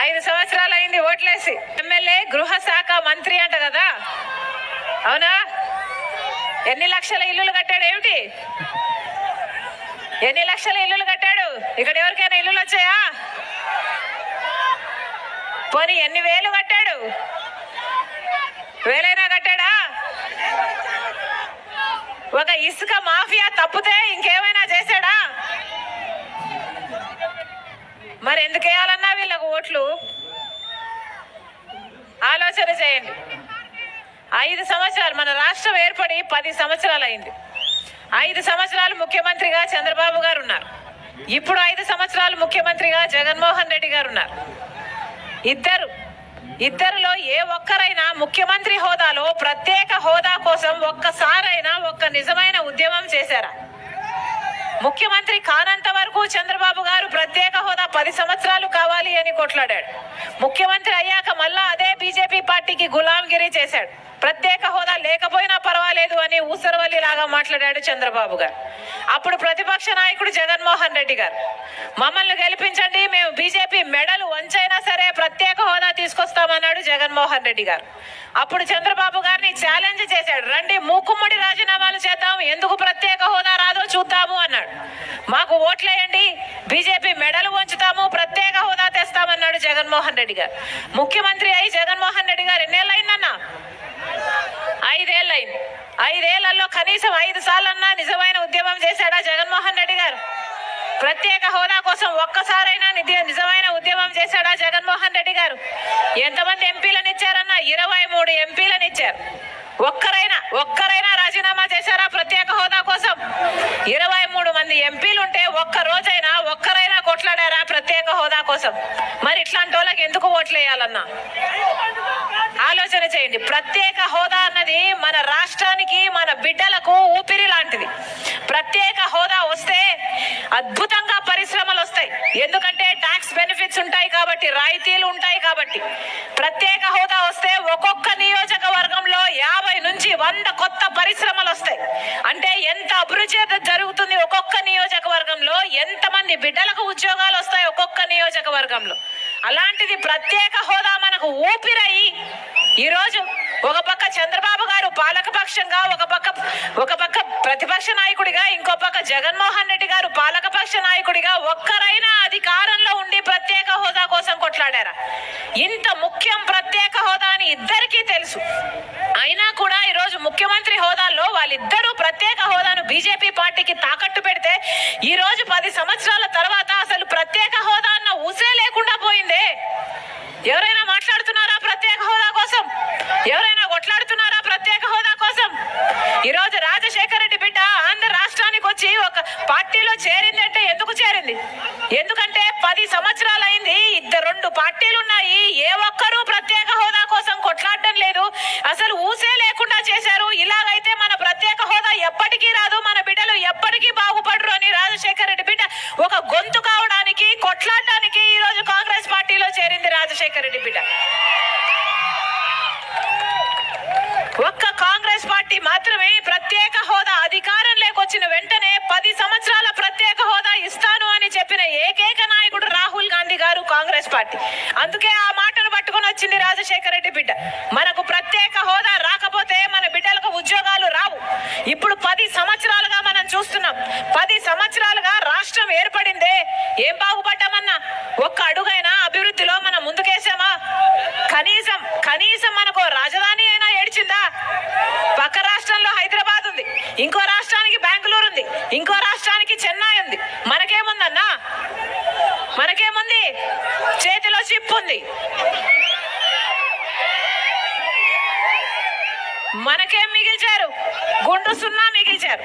ఐదు సంవత్సరాలు అయింది ఓట్లేసి. ఎమ్మెల్యే గృహ శాఖ మంత్రి అంట కదా? అవునా? ఎన్ని లక్షల ఇల్లులు కట్టాడు ఏమిటి? ఎన్ని లక్షల ఇల్లులు కట్టాడు? ఇక్కడ ఎవరికైనా ఇల్లులు వచ్చాయా? పోనీ ఎన్ని వేలు కట్టాడు? వేలైనా కట్టాడా? ఒక ఇసుక మాఫియా తప్పితే ఇంకేమైనా చేశాడా? మరి ఎందుకు వేయాలన్నా వీళ్ళకు ఓట్లు? ఆలోచన చేయండి. ఐదు సంవత్సరాలు మన రాష్ట్రం ఏర్పడి పది సంవత్సరాలు అయింది. ఐదు సంవత్సరాలు ముఖ్యమంత్రిగా చంద్రబాబు గారు ఉన్నారు. ఇప్పుడు ఐదు సంవత్సరాలు ముఖ్యమంత్రిగా జగన్మోహన్ రెడ్డి గారు ఉన్నారు. ఇద్దరు ఇద్దరిలో ఏ ఒక్కరైనా ముఖ్యమంత్రి హోదాలో ప్రత్యేక హోదా కోసం ఒక్కసారైనా ఒక్క నిజమైన ఉద్యమం చేశారా? ముఖ్యమంత్రి కానంత వరకు చంద్రబాబు గారు ప్రత్యేక హోదా పది సంవత్సరాలు కావాలి అని కొట్లాడాడు. ముఖ్యమంత్రి అయ్యాక మళ్ళా అదే బీజేపీ పార్టీకి గులాంగిరి చేశాడు. ప్రత్యేక హోదా లేకపోయినా పర్వాలేదు అని ఊసరవల్లి లాగా మాట్లాడాడు చంద్రబాబు గారు. అప్పుడు ప్రతిపక్ష నాయకుడు జగన్మోహన్ రెడ్డి గారు. మమ్మల్ని గెలిపించండి మేము బీజేపీ మెడలు వంచైనా సరే ప్రత్యేక హోదా తీసుకొస్తామన్నాడు జగన్మోహన్ రెడ్డి గారు. అప్పుడు చంద్రబాబు గారిని ఛాలెంజ్ చేశాడు. రండి మూకుమ్మడి రాజీనామాలు చేద్దాం ఎందుకు ప్రత్యేక హోదా రాదో చూద్దాము అన్నాడు. మాకు ఓట్లేయండి బీజేపీ మెడలు వంచుతాము ప్రత్యేక హోదా తెస్తామన్నాడు జగన్మోహన్ రెడ్డి గారు. ముఖ్యమంత్రి అయి జగన్మోహన్ రెడ్డి గారు ఎన్నేళ్ళయిందన్నా? ఐదేళ్ళయింది. ఐదేళ్ళలో కనీసం ఐదు సార్లన్నా నిజమైన ఉద్యమం చేశాడా జగన్మోహన్ రెడ్డి గారు? ప్రత్యేక హోదా కోసం ఒక్కసారైనా నిజమైన ఉద్యమం చేశాడా జగన్మోహన్ రెడ్డి గారు? ఎంతమంది ఎంపీలను ఇచ్చారన్నా? ఇరవై మూడు ఎంపీలను ఇచ్చారు. ఒక్కరైనా ఒక్కరైనా రాజీనామా చేశారా ప్రత్యేక హోదా కోసం? ఇరవై మూడు మంది ఎంపీలు ఉంటే ఒక్క రోజైనా ఒక్కరైనా కొట్లాడారా? కోసం. మరి ఇట్లాంటి వాళ్ళకి ఎందుకు ఓట్లు వేయాలన్నా? ఆలోచన చేయండి. ప్రత్యేక హోదా అన్నది మన రాష్ట్రానికి మన బిడ్డలకు ఊపిరి లాంటిది. ప్రత్యేక హోదా వస్తే అద్భుతంగా పరిశ్రమలు వస్తాయి. ఎందుకంటే ట్యాక్స్ బెనిఫిట్స్ ఉంటాయి కాబట్టి రాయితీలు ఉంటాయి కాబట్టి. ప్రత్యేక హోదా వస్తే ఒక్కొక్క నియోజకవర్గం వంద కొత్త పరిశ్రమలు వస్తాయి. అంటే ఎంత అభివృద్ధి జరుగుతుంది ఒక్కొక్క నియోజకవర్గంలో ఎంతమంది బిడ్డలకు ఉద్యోగాలు వస్తాయి ఒక్కొక్క నియోజకవర్గంలో. అలాంటిది ప్రత్యేక హోదా మనకు ఊపిరయి. ఈరోజు ఒక పక్క చంద్రబాబు గారు పాలకపక్షంగా ఒక పక్క ఒక పక్క ప్రతిపక్ష నాయకుడిగా ఇంకో పక్క జగన్మోహన్ రెడ్డి గారు పాలకపక్ష నాయకుడిగా ఒక్కరైనా అధికారంలో ఉండి ప్రత్యేక హోదా కోసం కొట్లాడారా? ఇంత ముఖ్యం ప్రత్యేక హోదా అని ఇద్దరికీ తెలుసు అయినా కూడా ఈరోజు ముఖ్యమంత్రి హోదాలో వాళ్ళిద్దరూ ప్రత్యేక హోదాను బీజేపీ పార్టీకి తాకట్టు పెడితే ఈ రోజు పది సంవత్సరాల తర్వాత అసలు ప్రత్యేక హోదా అన్న ఊసే లేకుండా పోయిందే. ఎవరైనా మాట్లాడుతున్నారా ప్రత్యేక హోదా కోసం ఎవరైనా కొట్లాడుతున్నారా ప్రత్యేక హోదా కోసం ఈరోజు రాజశేఖర రెడ్డి బిడ్డ ఆంధ్ర రాష్ట్రానికి వచ్చి ఒక పార్టీలో చేరింది అంటే ఎందుకు చేరింది ఎందుకంటే పది సంవత్సరాలు అయింది ఇద్దరు రెండు పార్టీలు ఉన్నాయి ఏ ఒక్కరూ ప్రత్యేక హోదా కోసం కొట్లాడడం లేదు అసలు ఊసే లేకుండా చేశారు ఇలాగైతే మన ప్రత్యేక హోదా ఎప్పటికీ రాదు మన బిడ్డలు బాగుపడరు అని రాజశేఖర రెడ్డి బిడ్డ ఒక గొంతు కావడానికి కొట్లాడడానికి ఈ రోజు కాంగ్రెస్ పార్టీలో చేరింది రాజశేఖర్ రెడ్డి బిడ్డ. ఒక్క కాంగ్రెస్ పార్టీ మాత్రమే ప్రత్యేక హోదా అధికారం లేకొచ్చిన వెంటనే పది సంవత్సరాల ప్రత్యేక హోదా ఇస్తాను అని చెప్పిన ఏకైక నాయకుడు రాహుల్ గాంధీ గారు కాంగ్రెస్ పార్టీ. అందుకే ఆ మాటను పట్టుకొని వచ్చింది రాజశేఖర రెడ్డి బిడ్డ. మనకు ప్రత్యేక హోదా రాక మన బిడ్డలకు ఉద్యోగాలు రావు ఇప్పుడు పది సంవత్సరాలుగా మనం చూస్తున్నాం. పది సంవత్సరాలుగా రాష్ట్రం ఏర్పడిందే. ఏం బాగుపడ్డామన్నా? ఒక్క అడుగైనా అభివృద్ధిలో మనం ముందుకేసామా కనీసం కనీసం మనకు రాజధాని అయినా ఏడ్చిందా? పక్క రాష్ట్రంలో హైదరాబాద్ ఉంది. ఇంకో రాష్ట్రానికి బెంగళూరు ఉంది. ఇంకో రాష్ట్రానికి చెన్నై ఉంది. మనకేముందన్నా? మనకేముంది? చేతిలో చిప్ ఉంది. మనకేం మిగిల్చారు? గుండు సున్నా మిగిల్చారు.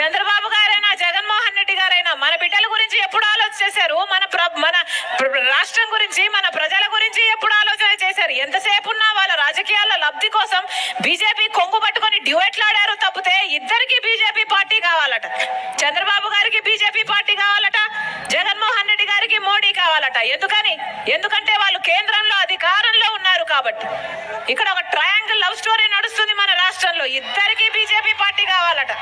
చంద్రబాబు గారైనా జగన్మోహన్ రెడ్డి గారైనా మన బిడ్డల గురించి ఎప్పుడు ఆలోచన చేశారు? మన ప్ర- మన ప్ర- రాష్ట్రం గురించి మన ప్రజల గురించి ఎప్పుడు ఆలోచన చేశారు? ఎంతసేపు ఉన్నా వాళ్ళ రాజకీయాల లబ్ధి కోసం బీజేపీ కొంగు పట్టుకొని డ్యూయెట్లాడారు తప్పితే ఇద్దరికి బీజేపీ పార్టీ కావాలట. చంద్రబాబు గారికి బీజేపీ పార్టీ కావాలట. జగన్మోహన్ రెడ్డి గారికి మోడీ కావాలట. ఎందుకని? ఎందుకంటే వాళ్ళు కేంద్రంలో అధికారంలో ఉన్నారు కాబట్టి. ఇక్కడ ఒక ట్రయాంగిల్ లవ్ స్టోరీ నడుస్తుంది మన రాష్ట్రంలో ఇద్దరికి బీజేపీ పార్టీ కావాలట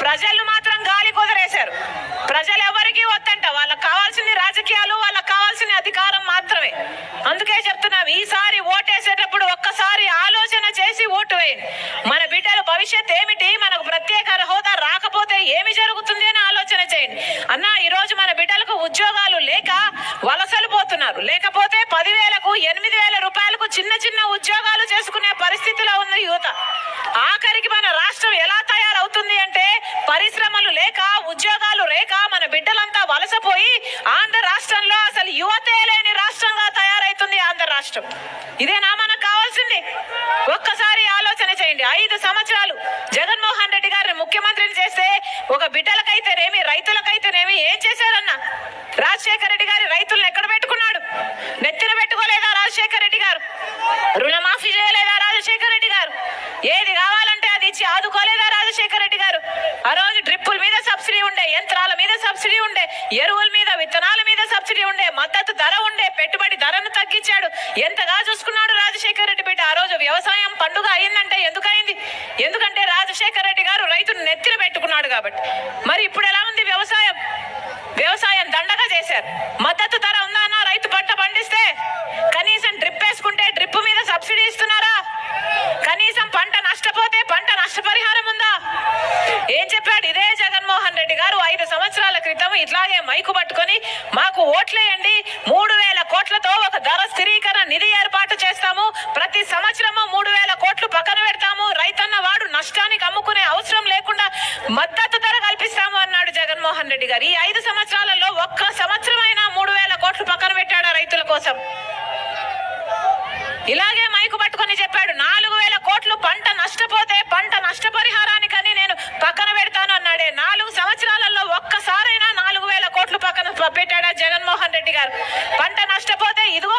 ప్రజలు మాత్రం గాలి కుదిరేశారు ప్రజలు ఎవరికి వద్దంట. వాళ్ళకి కావాల్సింది రాజకీయాలు వాళ్ళకి కావాల్సిన అధికారం మాత్రమే. అందుకే చెప్తున్నాం ఈసారి ఓటేసేటప్పుడు ఒక్కసారి ఆలోచన చేసి ఓటు వేయండి. మన బిడ్డల భవిష్యత్ ఏమిటి? మనకు ప్రత్యేక హోదా రాకపోతే ఏమి జరుగుతుంది అని ఆలోచన చేయండి. అన్న ఈరోజు మన బిడ్డలకు ఉద్యోగాలు లేక వలసలు పోతున్నారు. లేకపోతే పదివేలకు ఎనిమిది వేల రూపాయలకు చిన్న చిన్న ఉద్యోగాలు చేసుకునే పరిస్థితిలో ఉంది యువత. ఆఖరికి మన రాష్ట్రం ఎలా తయారవుతుంది అంటే పరిశ్రమలు లేక ఉద్యోగాలు లేక మన బిడ్డలంతా వలసపోయి ఆంధ్ర రాష్ట్రంలో అసలు యువతే లేని రాష్ట్రంగా తయారైతుంది ఆంధ్ర రాష్ట్రం ఇదేనా మనకు కావాల్సింది ఒక్కసారి ఆలోచన చేయండి ఐదు సంవత్సరాలు. జగన్మోహన్ రెడ్డి గారిని ముఖ్యమంత్రిని చేస్తే ఒక బిడ్డలకైతేనేమి రైతులకైతేనేమి ఏం చేశారన్న? రాజశేఖర రెడ్డి గారి రైతులను ఎక్కడ పెట్టుకున్నాడు నెత్తిన పెట్టుకోలేదా రాజశేఖర రెడ్డి గారు రుణమాఫీ చేయలేదా రాజశేఖర రెడ్డి గారు ఏది కావాలంటే అది ఇచ్చి ఆదుకోలేదా రాజశేఖర రెడ్డి గారు ఆ రోజు డ్రిప్పుల మీద సబ్సిడీ ఉండే యంత్రాల మీద సబ్సిడీ ఉండే ఎరువుల మీద విత్తనాల మీద సబ్సిడీ ఉండే మద్దతు ధర ఉండే పెట్టుబడి ఇచ్చాడు ఎంతగా చూసుకున్నాడు రాజశేఖర రెడ్డి బిడ్డ. ఆ రోజు వ్యవసాయం పండుగ అయిందంటే ఎందుకయింది ఎందుకంటే రాజశేఖర రెడ్డి గారు రైతును నెత్తిన పెట్టుకున్నాడు కాబట్టి. మరి ఇప్పుడు ఎలా ఉంది వ్యవసాయం? వ్యవసాయం దండగా చేశారు. మద్దతు ధర ఉందా అన్న? రైతు పంట పండిస్తే కనీసం డ్రిప్ వేసుకుంటే డ్రిప్ మీద సబ్సిడీ ఇస్తున్నారా? కనీసం పంట నష్టపోతే పంట నష్టపరిహారం ఉందా? ఏం చెప్పాడు ఇదే జగన్మోహన్ రెడ్డి గారు? ఐదు సంవత్సరాల క్రితం ఇట్లాగే మైకు పట్టుకొని మాకు ఓట్లేయండి మూడు వేల కోట్లతో ఒక ధర స్థిరీకరణ నిధి ఏర్పాటు చేస్తాము. ప్రతి సంవత్సరము మూడు వేల కోట్లు పక్కన పెడతాము. రైతన్న వాడు నష్టానికి అమ్ముకునే అవసరం లేకుండా మద్దతు ధర కల్పిస్తాము అన్నాడు జగన్మోహన్ రెడ్డి గారు. ఈ ఐదు సంవత్సరాలలో ఒక్క సంవత్సరమైనా మూడు వేల కోట్లు పక్కన పెట్టాడు రైతుల కోసం? ఇలాగే మైకు పట్టుకొని చెప్పాడు నాలుగు వేల కోట్లు పంట నష్టపోతే పంట నష్టపరిహారానికని నేను పక్కన పెడతాను అన్నాడే. నాలుగు సంవత్సరాలలో ఒక్కసారైనా నాలుగు వేల కోట్లు పక్కన పెట్టాడా జగన్మోహన్ రెడ్డి గారు. పంట నష్టపోతే ఇదిగో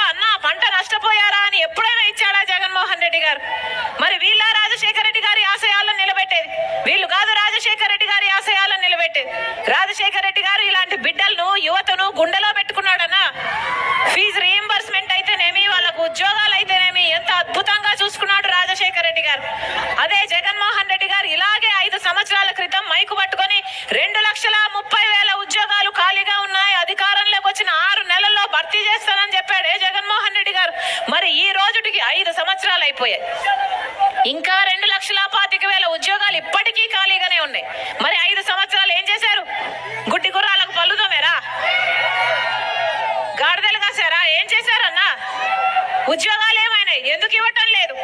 మరి వీళ్ళ రాజశేఖర రెడ్డి గారి ఆశయాలను నిలబెట్టేది. వీళ్ళు కాదు రాజశేఖర రెడ్డి గారి ఆశయాలను నిలబెట్టేది. రాజశేఖర రెడ్డి గారు ఇలాంటి బిడ్డలను యువతను గుండెలో పెట్టుకున్నాడన్నా ఫీజు రీఎంబర్స్మెంట్ అయితేనేమి వాళ్ళకు ఉద్యోగాలు అయితేనేమి ఎంత అద్భుతంగా చూసుకున్నాడు రాజశేఖర రెడ్డి గారు. అదే జగన్మోహన్ రెడ్డి గారు ఇలాగే ఐదు సంవత్సరాల క్రితం మైకు పట్టుకొని రెండు లక్షల ముప్పై వేల ఉద్యోగాలు ఖాళీగా ఉన్నాయి అధికారంలోకి వచ్చిన ఆరు నెలల్లో భర్తీ చేస్తానని చెప్పాడే జగన్మోహన్ రెడ్డి గారు. మరి ఈ రోజుటికి ఐదు ఉద్యోగాలు అయిపోయాయి ఇంకా రెండు లక్షల పాతిక వేల ఉద్యోగాలు ఇప్పటికీ ఖాళీగానే ఉన్నాయి. మరి ఐదు సంవత్సరాలు ఏం చేశారు? గుడ్డి గుర్రాలకు పళ్ళుదోమేరా గాడిదలు కాసారా? ఏం చేశారన్నా? ఉద్యోగాలు ఏమైనాయి? ఎందుకు ఇవ్వటం లేదు?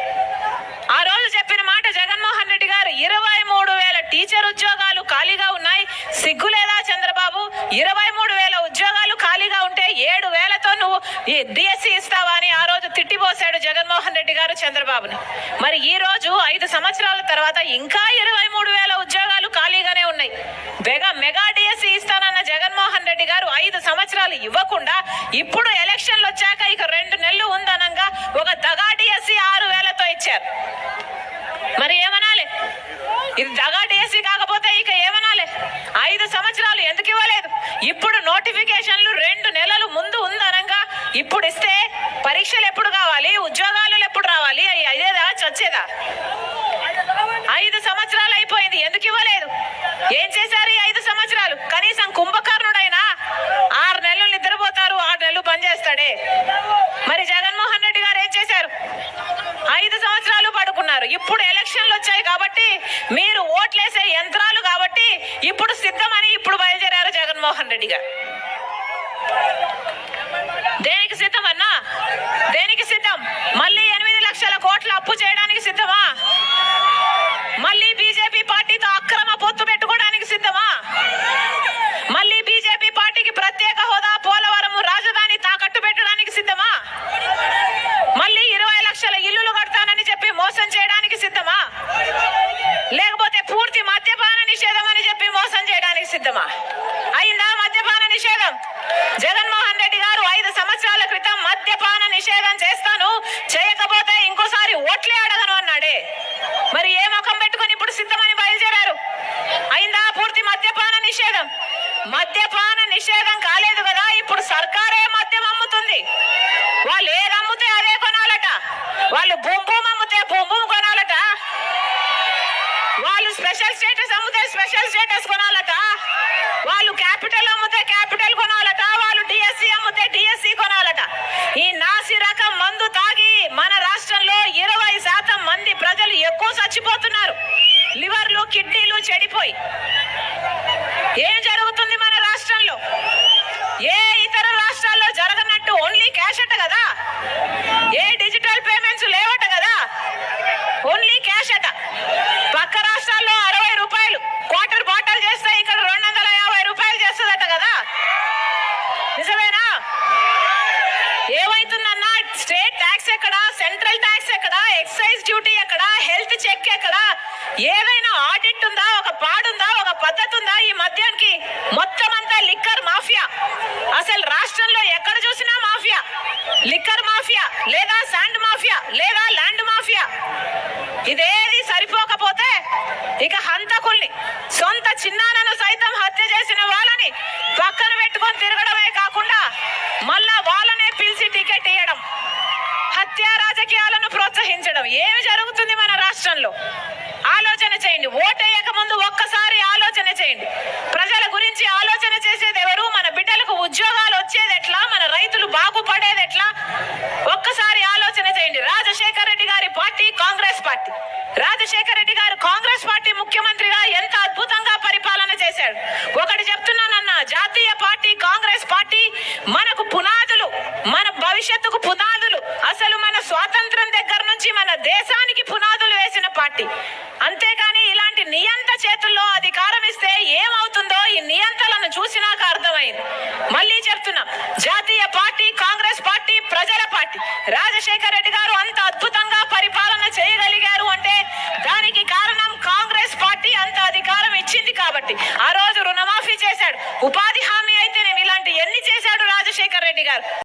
ఆ రోజు చెప్పిన మాట జగన్మోహన్ రెడ్డి గారు ఇరవై మూడు వేల టీచర్ ఉద్యోగాలు ఖాళీగా ఉన్నాయి. సిగ్గు లేదా చంద్రబాబు? ఇరవై మూడు వేల ఉద్యోగాలు ఖాళీగా ఉంటే ఏడు వేలతో నువ్వు డిఎస్సి ఇస్తావా అని ఆ రోజు తిట్టిపోశాడు జగన్మోహన్ రెడ్డి గారు చంద్రబాబుని. మరి ఈ రోజు ఐదు సంవత్సరాల తర్వాత ఇంకా ఇరవై మూడు వేల ఉద్యోగాలు ఖాళీగానే ఉన్నాయి. మెగా మెగా డిఎస్సి ఇస్తానన్న జగన్మోహన్ రెడ్డి గారు ఐదు సంవత్సరాలు ఇవ్వకుండా ఇప్పుడు ఎలక్షన్లు వచ్చాక ఇక రెండు నెలలు ఉందనంగా ఒక దగా డిఎస్సి ఆరు వేలతో ఇచ్చారు. మరి ఏమనాలి? ఇది దగా డిఎస్సి కాకపోతే ఇక ఏమనాలి? ఐదు సంవత్సరాలు ఎందుకు ఇవ్వలేదు? ఇప్పుడు నోటిఫికేషన్లు రెండు నెలలు ముందు ఇప్పుడు ఇస్తే పరీక్షలు ఎప్పుడు కావాలి? ఉద్యోగాలు ఎప్పుడు రావాలి? అయ్యి అదేదా చచ్చేదా? ఐదు సంవత్సరాలు అయిపో ఎందుకు ఇవ్వలేదు ఏం చేశారు ఈ ఐదు సంవత్సరాలు కనీసం కుంభకర్ణుడైనా ఆరు నెలలు నిద్రపోతారు ఆరు నెలలు పనిచేస్తాడే మరి జగన్మోహన్ రెడ్డి గారు ఏం చేశారు ఐదు సంవత్సరాలు పడుకున్నారు ఇప్పుడు ఎలక్షన్లు వచ్చాయి కాబట్టి మీరు ఓట్లేసే యంత్రాలు కాబట్టి ఇప్పుడు సిద్ధమని ఇప్పుడు బయలుదేరారు జగన్మోహన్ రెడ్డి గారు దేనికి సిద్ధం అన్నా దేనికి సిద్ధం? మళ్ళీ ఎనిమిది లక్షల కోట్ల అప్పు చేయడానికి సిద్ధమా? మళ్ళీ బీజేపీ పార్టీతో అక్రమ పొత్తు పెట్టుకోవడానికి సిద్ధమా? మళ్ళీ బీజేపీ పార్టీకి ప్రత్యేక హోదా పోలవరం రాజధాని తాకట్టు పెట్టడానికి సిద్ధమా? మళ్ళీ ఇరవై లక్షల ఇల్లులు కడతానని చెప్పి మోసం చేయడానికి సిద్ధమా? లేకపోతే పూర్తి మద్యపాన నిషేధం అని చెప్పి మోసం చేయడానికి సిద్ధమా? అయిందా మద్యపాన నిషేధం? జగన్మోహన్ రెడ్డి గారు ఐదు సంవత్సరాల క్రితం నిషేధం చేస్తాను. చేయకపోతే ఇంకోసారి ఓట్లే అడగను అన్నాడే. మరి ఏ ముఖం పెట్టుకొని ఇప్పుడు సిద్ధమని బయలుదేరారు? అయిందా పూర్తి మద్యపాన నిషేధం? మద్యపాన నిషేధం కాలేదు కదా ఇప్పుడు సర్కారే మద్యం అమ్ముతుంది. వాళ్ళు ఏది అమ్ముతే అదే కొనాలట. వాళ్ళు భూమి అమ్ముతే భూమి భూమి కొనాలట. వాళ్ళు స్పెషల్ స్టేటస్ అమ్ముతే స్పెషల్ స్టేటస్ కొనాలట. వాళ్ళు క్యాపిటల్ అమ్ము చచ్చిపోతున్నారు. లివర్లు కిడ్నీలు చెడిపోయి. ఏం జరుగుతుంది మన రాష్ట్రంలో? ఏ ఇతర రాష్ట్రాల్లో జరగనట్టు ఓన్లీ క్యాష్ అట కదా? ఏ డిజిటల్ పేమెంట్స్ లేవట కదా? ఓన్లీ క్యాష్ అట. పక్క రాష్ట్రాల్లో అరవై రూపాయలు క్వార్టర్ బాటల్ చేస్తే ఇక్కడ రెండు వందల యాభై రూపాయలు చేస్తుందట కదా? నిజమేనా? ఏమైతుందన్నా? స్టేట్ ట్యాక్స్ ఎక్కడ? సెంట్రల్ ఎక్సైజ్ డ్యూటీ ఎక్కడ హెల్త్ చెక్ ఎక్కడ ఏదైనా ఆడిట్ ఉందా ఒక పాడుందా ఒక పద్ధతి ఉందా ఈ మద్యానికి? మొత్తం అంతా లిక్కర్ మాఫియా. అసలు రాష్ట్రంలో ఎక్కడ చూసినా మాఫియా. లిక్కర్ మాఫియా లేదా శాండ్ మాఫియా లేదా ల్యాండ్ మాఫియా. ఇదేది సరిపోకపోతే ఇక హంతకుల్ని సొంత చిన్న చేతుల్లో అధికారం ఇస్తే ఏమవుతుందో ఈ నియంత్రణను చూసినాక అర్థమైంది. మళ్ళీ చెప్తున్నాం